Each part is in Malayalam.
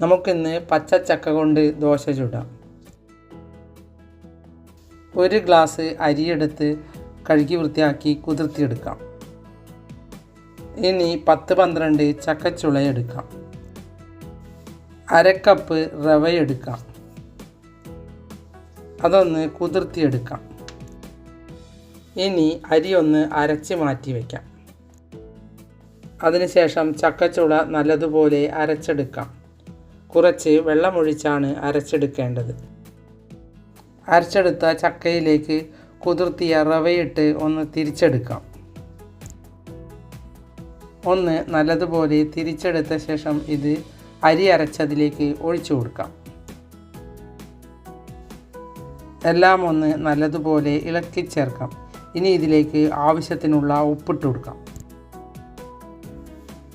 നമുക്കിന്ന് പച്ച ചക്ക കൊണ്ട് ദോശ ചുടാം. ഒരു ഗ്ലാസ് അരിയെടുത്ത് കഴുകി വൃത്തിയാക്കി കുതിർത്തിയെടുക്കാം. ഇനി പത്ത് പന്ത്രണ്ട് ചക്കച്ചുളയെടുക്കാം. അരക്കപ്പ് റവയെടുക്കാം. അതൊന്ന് കുതിർത്തിയെടുക്കാം. ഇനി അരി ഒന്ന് അരച്ച് മാറ്റി വയ്ക്കാം അതിനുശേഷം ചക്കച്ചുള നല്ലതുപോലെ അരച്ചെടുക്കാം. കുറച്ച് വെള്ളമൊഴിച്ചാണ് അരച്ചെടുക്കേണ്ടത്. അരച്ചെടുത്ത ചക്കയിലേക്ക് കുതിർത്തിയ റവയിട്ട് ഒന്ന് തിരിച്ചെടുക്കാം. ഒന്ന് നല്ലതുപോലെ തിരിച്ചെടുത്ത ശേഷം ഇത് അരി അരച്ചതിലേക്ക് ഒഴിച്ചു കൊടുക്കാം. എല്ലാം ഒന്ന് നല്ലതുപോലെ ഇളക്കി ചേർക്കാം. ഇനി ഇതിലേക്ക് ആവശ്യത്തിനുള്ള ഉപ്പിട്ട് കൊടുക്കാം.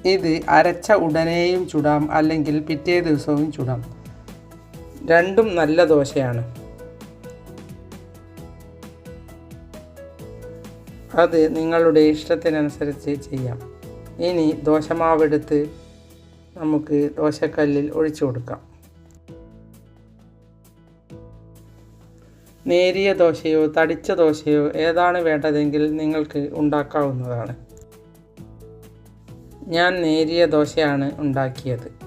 ഇത് അരച്ച ഉടനെയും ചുടാം അല്ലെങ്കിൽ പിറ്റേ ദിവസവും ചുടാം. രണ്ടും നല്ല ദോശയാണ്. അത് നിങ്ങളുടെ ഇഷ്ടത്തിനനുസരിച്ച് ചെയ്യാം. ഇനി ദോശമാവെടുത്ത് നമുക്ക് ദോശക്കല്ലിൽ ഒഴിച്ചു കൊടുക്കാം. നേരിയ ദോശയോ തടിച്ച ദോശയോ ഏതാണ് വേണ്ടതെങ്കിൽ നിങ്ങൾക്ക് ഉണ്ടാക്കാവുന്നതാണ്. ഞാൻ നേരിയ ദോശയാണ് ഉണ്ടാക്കിയത്.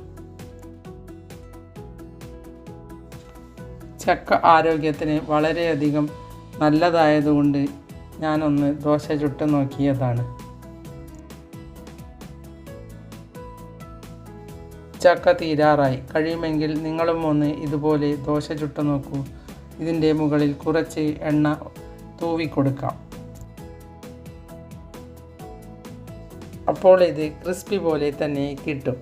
ചക്ക ആരോഗ്യത്തിന് വളരെയധികം നല്ലതായതുകൊണ്ട് ഞാനൊന്ന് ദോശ ചുട്ട് നോക്കിയതാണ്. ചക്ക തീരാറായി. കഴിയുമെങ്കിൽ നിങ്ങളും ഒന്ന് ഇതുപോലെ ദോശ ചുട്ട് നോക്കൂ. ഇതിന്റെ മുകളിൽ കുറച്ച് എണ്ണ തൂവി അപ്പോൾ ഇത് ക്രിസ്പി പോലെ തന്നെ കിട്ടും.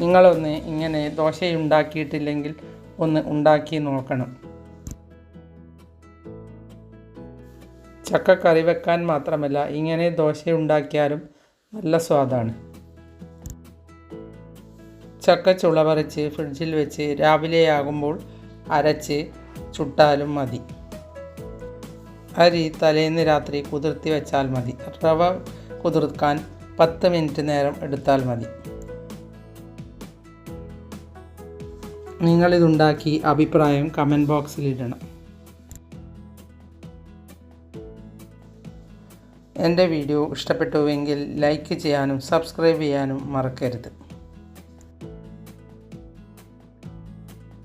നിങ്ങളൊന്ന് ഇങ്ങനെ ദോശയുണ്ടാക്കിയിട്ടില്ലെങ്കിൽ ഒന്ന് ഉണ്ടാക്കി നോക്കണം. ചക്ക കറി വെക്കാൻ മാത്രമല്ല ഇങ്ങനെ ദോശ ഉണ്ടാക്കിയാലും നല്ല സ്വാദാണ്. ചക്ക ചുള പറിച്ച് ഫ്രിഡ്ജിൽ വെച്ച് രാവിലെയാകുമ്പോൾ അരച്ച് ചുട്ടാലും മതി. അരി തലേന്ന് രാത്രി കുതിർത്തി വെച്ചാൽ മതി. റവ കുതിർക്കാൻ പത്ത് മിനിറ്റ് നേരം എടുത്താൽ മതി. നിങ്ങളിതുണ്ടാക്കി അഭിപ്രായം കമന്റ് ബോക്സിൽ ഇടണം. എന്റെ വീഡിയോ ഇഷ്ടപ്പെട്ടുവെങ്കിൽ ലൈക്ക് ചെയ്യാനും സബ്സ്ക്രൈബ് ചെയ്യാനും മറക്കരുത്.